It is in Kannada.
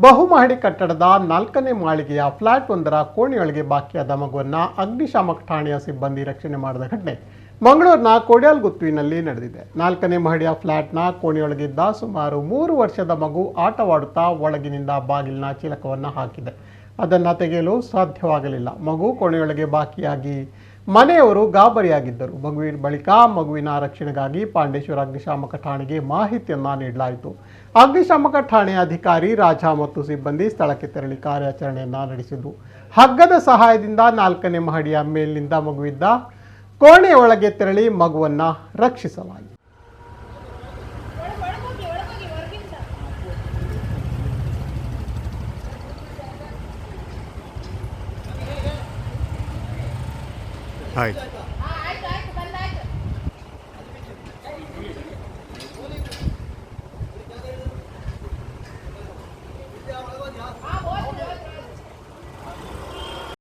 ಬಹುಮಹಡಿ ಕಟ್ಟಡದ ನಾಲ್ಕನೇ ಮಾಳಿಗೆಯ ಫ್ಲಾಟ್ ಒಂದರ ಕೋಣೆಯೊಳಗೆ ಬಾಕಿಯಾದ ಮಗುವನ್ನು ಅಗ್ನಿಶಾಮಕ ಠಾಣೆಯ ಸಿಬ್ಬಂದಿ ರಕ್ಷಣೆ ಮಾಡಿದ ಘಟನೆ ಮಂಗಳೂರಿನ ಕೋಡ್ಯಾಲ್ಗುತ್ತುವಿನಲ್ಲಿ ನಡೆದಿದೆ. ನಾಲ್ಕನೇ ಮಹಡಿಯ ಫ್ಲಾಟ್ನ ಕೋಣೆಯೊಳಗಿದ್ದ ಸುಮಾರು ಮೂರು ವರ್ಷದ ಮಗು ಆಟವಾಡುತ್ತಾ ಒಳಗಿನಿಂದ ಬಾಗಿಲಿನ ಚಿಲಕವನ್ನು ಹಾಕಿದೆ. ಅದನ್ನು ತೆಗೆಯಲು ಸಾಧ್ಯವಾಗಲಿಲ್ಲ. ಮಗು ಕೋಣೆಯೊಳಗೆ ಬಾಕಿಯಾಗಿ ಮನೆಯವರು ಗಾಬರಿಯಾಗಿದ್ದರು. ಮಗುವಿನ ಬಳಿಕ ಮಗುವಿನ ರಕ್ಷಣೆಗಾಗಿ ಪಾಂಡೇಶ್ವರ ಅಗ್ನಿಶಾಮಕ ಠಾಣೆಗೆ ಮಾಹಿತಿಯನ್ನು ನೀಡಲಾಯಿತು. ಅಗ್ನಿಶಾಮಕ ಠಾಣೆಯ ಅಧಿಕಾರಿ ರಾಜ ಮತ್ತು ಸಿಬ್ಬಂದಿ ಸ್ಥಳಕ್ಕೆ ತೆರಳಿ ಕಾರ್ಯಾಚರಣೆಯನ್ನು ನಡೆಸಿದರು. ಹಗ್ಗದ ಸಹಾಯದಿಂದ ನಾಲ್ಕನೇ ಮಹಡಿಯ ಮೇಲಿನಿಂದ ಮಗುವಿದ್ದ ಕೋಣೆಯೊಳಗೆ ತೆರಳಿ ಮಗುವನ್ನ ರಕ್ಷಿಸಲಾಯಿತು. Hi.